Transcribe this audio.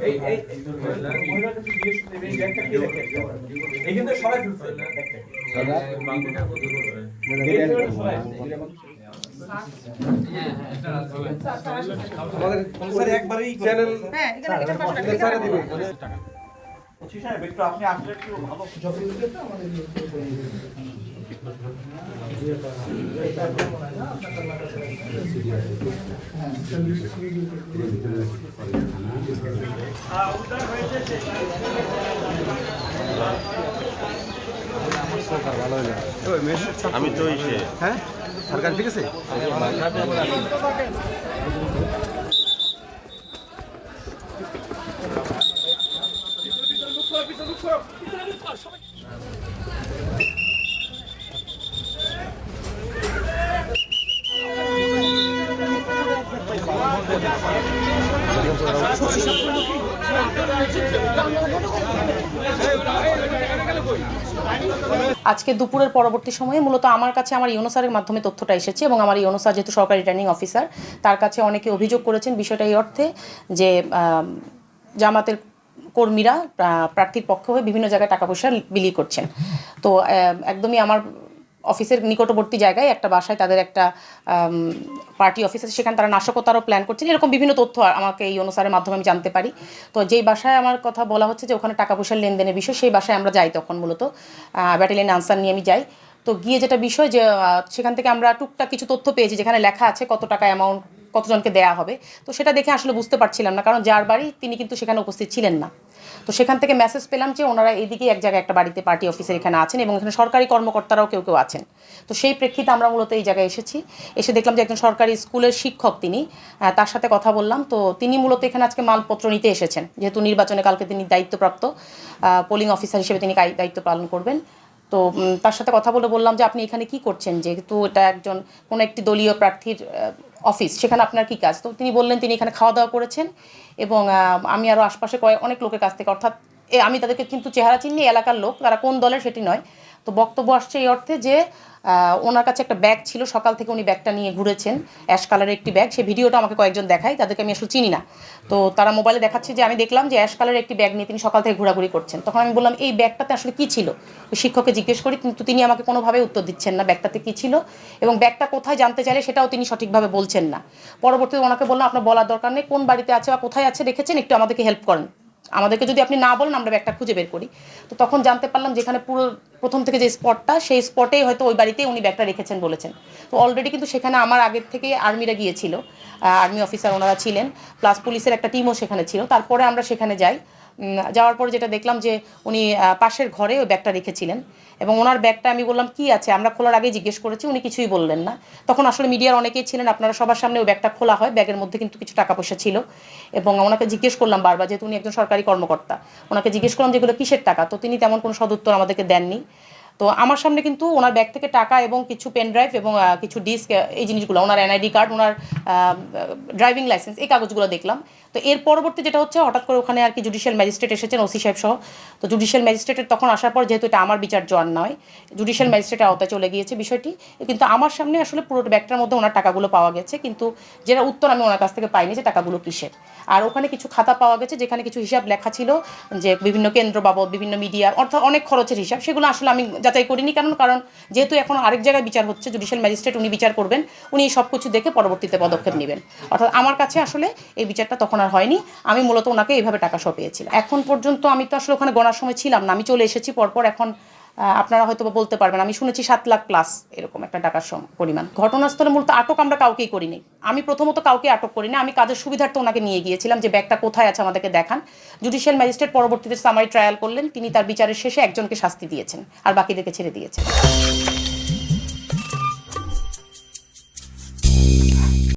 এই এই এই মহিলাটা কি জিজ্ঞেস করতে এই ব্যাগটা কে রেখে এইখান থেকে সবাই ফেলছে আমাদের একবারই চ্যানেল হ্যাঁ এখানে এখানে পাশে একটু আপনি আসলে একটু ভালো। আমি তো হ্যাঁ? সরকার ঠিক আছে? আজকে দুপুরের পরবর্তী সময়ে মূলত আমার কাছে আমার ইউনোসারের মাধ্যমে তথ্যটা এসেছে এবং আমার ইউনোসার যেহেতু সরকারি রিটার্নিং অফিসার, তার কাছে অনেকে অভিযোগ করেছেন বিষয়টা এই অর্থে যে জামাতের কর্মীরা প্রার্থীর পক্ষ হয়ে বিভিন্ন জায়গায় টাকা পয়সা বিলি করছেন। তো একদমই আমার অফিসের নিকটবর্তী জায়গায় একটা বাসায় তাদের একটা পার্টি অফিস আছে, সেখানে তারা নাশকতারও প্ল্যান করছেন। এরকম বিভিন্ন তথ্য আমাকে এই অনুসারের মাধ্যমে আমি জানতে পারি। তো যেই বাসায় আমার কথা বলা হচ্ছে যে ওখানে টাকা পয়সার লেনদেনের বিষয়, সেই বাসায় আমরা যাই তখন মূলত। ব্যাটালিয়ান আনসার নিয়ে আমি যাই। তো গিয়ে যেটা বিষয় যে সেখান থেকে আমরা টুকটাক কিছু তথ্য পেয়েছি, যেখানে লেখা আছে কত টাকা অ্যামাউন্ট কতজনকে দেয়া হবে। তো সেটা দেখে আসলে বুঝতে পারছিলাম না, কারণ যার বাড়ি তিনি কিন্তু সেখানে উপস্থিত ছিলেন না। তো সেখান থেকে মেসেজ পেলাম যে ওনারা এইদিকে এক জায়গায় একটা বাড়িতে পার্টি অফিসের এখানে আছেন এবং এখানে সরকারি কর্মকর্তারাও কেউ কেউ আছেন। তো সেই প্রেক্ষিতে আমরা মূলত এই জায়গায় এসেছি। এসে দেখলাম যে একজন সরকারি স্কুলের শিক্ষক তিনি তার সাথে কথা বললাম। তো তিনি মূলত এখানে আজকে মালপত্র নিতে এসেছেন। যেহেতু নির্বাচনে কালকে তিনি দায়িত্বপ্রাপ্ত পোলিং অফিসার হিসেবে তিনি দায়িত্ব পালন করবেন। তো তার সাথে কথা বলে বললাম যে আপনি এখানে কি করছেন? যেহেতু এটা একজন কোনো একটি দলীয় প্রার্থীর অফিস সেখানে আপনার কি কাজ? তো তিনি বললেন, তিনি এখানে খাওয়া দাওয়া করেছেন এবং আমি আরও আশপাশে কয়েক, অনেক লোকের কাছ থেকে, অর্থাৎ আমি তাদেরকে কিন্তু চেহারা চিনি, এলাকার লোক, তারা কোন দলের সেটি নয়। তো বক্তব্য আসছে এই অর্থে যে ওনার কাছে একটা ব্যাগ ছিল, সকাল থেকে উনি ব্যাগটা নিয়ে ঘুরেছেন, অ্যাশ কালারের একটি ব্যাগ। সেই ভিডিওটা আমাকে কয়েকজন দেখায়, তাদেরকে আমি আসলে চিনি না। তো তারা মোবাইলে দেখাচ্ছে যে, আমি দেখলাম যে, অ্যাশ কালারের একটি ব্যাগ নিয়ে তিনি সকাল থেকে ঘোরাঘুরি করছেন। তখন আমি বললাম, এই ব্যাগটাতে আসলে কী ছিল? ওই শিক্ষককে জিজ্ঞেস করি, কিন্তু তিনি আমাকে কোনোভাবে উত্তর দিচ্ছেন না, ব্যাগটাতে কী ছিল এবং ব্যাগটা কোথায় জানতে চাইলে সেটাও তিনি সঠিকভাবে বলছেন না। পরবর্তীতে ওনাকে বললাম, আপনার বলার দরকার নেই, কোন বাড়িতে আছে বা কোথায় আছে রেখেছেন একটু আমাদেরকে হেল্প করেন। আমাদেরকে যদি আপনি না বলেন, আমরা ব্যাগটা খুঁজে বের করি। তো তখন জানতে পারলাম যেখানে পুরো প্রথম থেকে যে স্পটটা, সেই স্পটেই হয়তো ওই বাড়িতেই উনি ব্যাগটা রেখেছেন বলেছেন। তো অলরেডি কিন্তু সেখানে আমার আগের থেকে আর্মিরা গিয়েছিল। আর্মি অফিসার ওনারা ছিলেন। প্লাস পুলিশের একটা টিমও সেখানে ছিল। তারপরে আমরা সেখানে যাই। যাওয়ার পর যেটা দেখলাম যে উনি পাশের ঘরে ওই ব্যাগটা রেখেছিলেন এবং ওনার ব্যাগটা আমি বললাম, কি আছে? আমরা খোলার আগে জিজ্ঞেস করেছি, উনি কিছুই বললেন না। তখন আসলে মিডিয়ার অনেকেই ছিলেন, আপনারা সবার সামনে ওই ব্যাগটা খোলা হয়, ব্যাগের মধ্যে কিন্তু কিছু টাকা পয়সা ছিল এবং ওনাকে জিজ্ঞেস করলাম বারবার, যেহেতু উনি একজন সরকারি কর্মকর্তা, ওনাকে জিজ্ঞেস করলাম যেগুলো কিসের টাকা? তো তিনি তেমন কোনো সদুত্তর আমাদেরকে দেননি। তো আমার সামনে কিন্তু ওনার ব্যাগ থেকে টাকা এবং কিছু পেন ড্রাইভ এবং কিছু ডিস্ক এই জিনিসগুলো, ওনার এনআইডি কার্ড ওনার ড্রাইভিং লাইসেন্স এই কাগজগুলো দেখলাম। তো এর পরবর্তী যেটা হচ্ছে, হঠাৎ করে ওখানে আর কি জুডিশিয়াল ম্যাজিস্ট্রেট এসেছেন ওসি সাহেব সহ। তো জুডিশিয়াল ম্যাজিস্ট্রেটের তখন আসার পর যেহেতু এটা আমার বিচার জোয়ান নয় জুডিশিয়াল ম্যাজিস্ট্রেটের আওতায় চলে গিয়েছে বিষয়টি। কিন্তু আমার সামনে আসলে পুরো ব্যাগটার মধ্যে ওনার টাকাগুলো পাওয়া গেছে, কিন্তু যেটা উত্তর আমি ওনার কাছ থেকে পাইনি যে টাকাগুলো কিসের। আর ওখানে কিছু খাতা পাওয়া গেছে, যেখানে কিছু হিসাব লেখা ছিল যে বিভিন্ন কেন্দ্র বাবদ, বিভিন্ন মিডিয়া অর্থাৎ অনেক খরচের হিসাব, সেগুলো আসলে আমি যাচাই করিনি, কারণ কারণ যেহেতু এখন আরেক জায়গায় বিচার হচ্ছে জুডিশিয়াল ম্যাজিস্ট্রেট উনি বিচার করবেন, উনি সব কিছু দেখে পরবর্তীতে পদক্ষেপ নেবেন। অর্থাৎ আমার কাছে আসলে এই বিচারটা তখন আর হয়নি, আমি মূলত ওনাকে এইভাবে টাকা সহ পেয়েছিলাম। এখন পর্যন্ত আমি তো আসলে ওখানে গণার সময় ছিলাম না, আমি চলে এসেছি, পরপর এখন আপনারা হয়তো বলতে পারবেন, আমি শুনেছি সাত লাখ প্লাস এরকম একটা টাকার পরিমাণ। ঘটনাস্থলে মূলত আটক আমরা কাউকেই করিনি। আমি প্রথমত কাউকে আটক করিনি, আমি কাজের সুবিধার্থে ওনাকে নিয়ে গিয়েছিলাম যে ব্যাগটা কোথায় আছে আমাদেরকে দেখান। জুডিশিয়াল ম্যাজিস্ট্রেট পরবর্তীতে সামারি ট্রায়াল করলেন, তিনি তার বিচারের শেষে একজনকে শাস্তি দিয়েছেন আর বাকিদেরকে ছেড়ে দিয়েছেন।